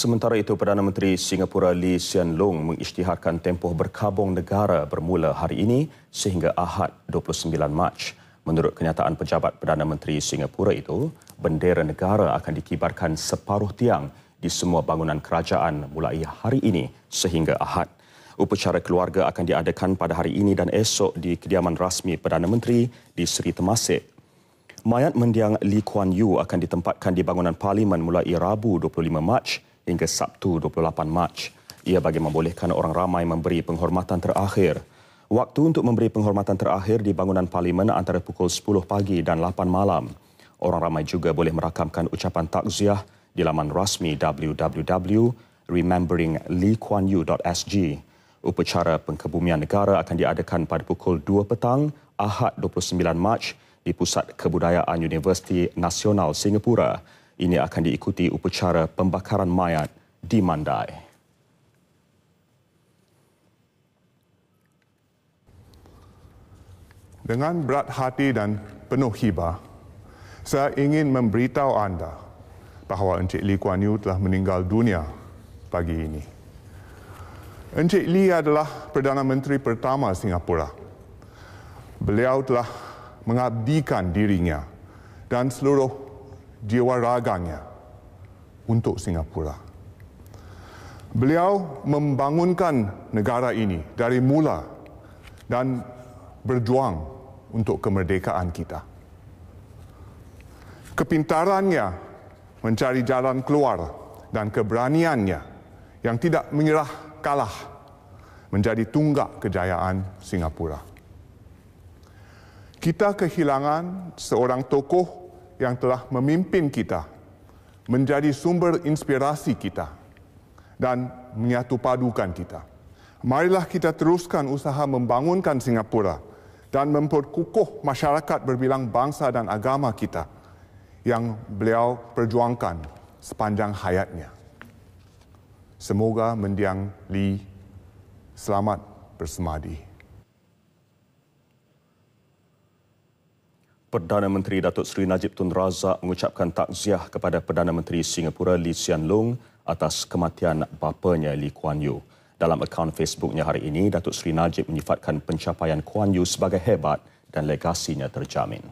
Sementara itu, Perdana Menteri Singapura Lee Hsien Loong mengisytiharkan tempoh berkabung negara bermula hari ini sehingga Ahad 29 Mac. Menurut kenyataan pejabat Perdana Menteri Singapura itu, bendera negara akan dikibarkan separuh tiang di semua bangunan kerajaan mulai hari ini sehingga Ahad. Upacara keluarga akan diadakan pada hari ini dan esok di kediaman rasmi Perdana Menteri di Seri Temasek. Mayat mendiang Lee Kuan Yew akan ditempatkan di bangunan parlimen mulai Rabu 25 Mac hingga Sabtu 28 Mac. Ia bagi membolehkan orang ramai memberi penghormatan terakhir. Waktu untuk memberi penghormatan terakhir di bangunan parlimen antara pukul 10 pagi dan 8 malam. Orang ramai juga boleh merakamkan ucapan takziah di laman rasmi www.rememberingleekuanyew.sg. Upacara pengkebumian negara akan diadakan pada pukul 2 petang Ahad 29 Mac di Pusat Kebudayaan Universiti Nasional Singapura ini akan diikuti upacara pembakaran mayat di Mandai. Dengan berat hati dan penuh hibah, saya ingin memberitahu anda bahawa Encik Lee Kuan Yew telah meninggal dunia pagi ini. Encik Lee adalah Perdana Menteri pertama Singapura. Beliau telah mengabdikan dirinya dan seluruh jiwa raganya untuk Singapura. Beliau membangunkan negara ini dari mula dan berjuang untuk kemerdekaan kita. Kepintarannya mencari jalan keluar dan keberaniannya yang tidak menyerah kalah menjadi tunggak kejayaan Singapura. Kita kehilangan seorang tokoh yang telah memimpin kita menjadi sumber inspirasi kita dan menyatu padukan kita. Marilah kita teruskan usaha membangunkan Singapura dan memperkukuh masyarakat berbilang bangsa dan agama kita yang beliau perjuangkan sepanjang hayatnya. Semoga mendiang Lee selamat bersemadi. Perdana Menteri Datuk Seri Najib Tun Razak mengucapkan takziah kepada Perdana Menteri Singapura Lee Hsien Loong atas kematian bapanya Lee Kuan Yew. Dalam akaun Facebooknya hari ini, Datuk Seri Najib menyifatkan pencapaian Kuan Yew sebagai hebat dan legasinya terjamin.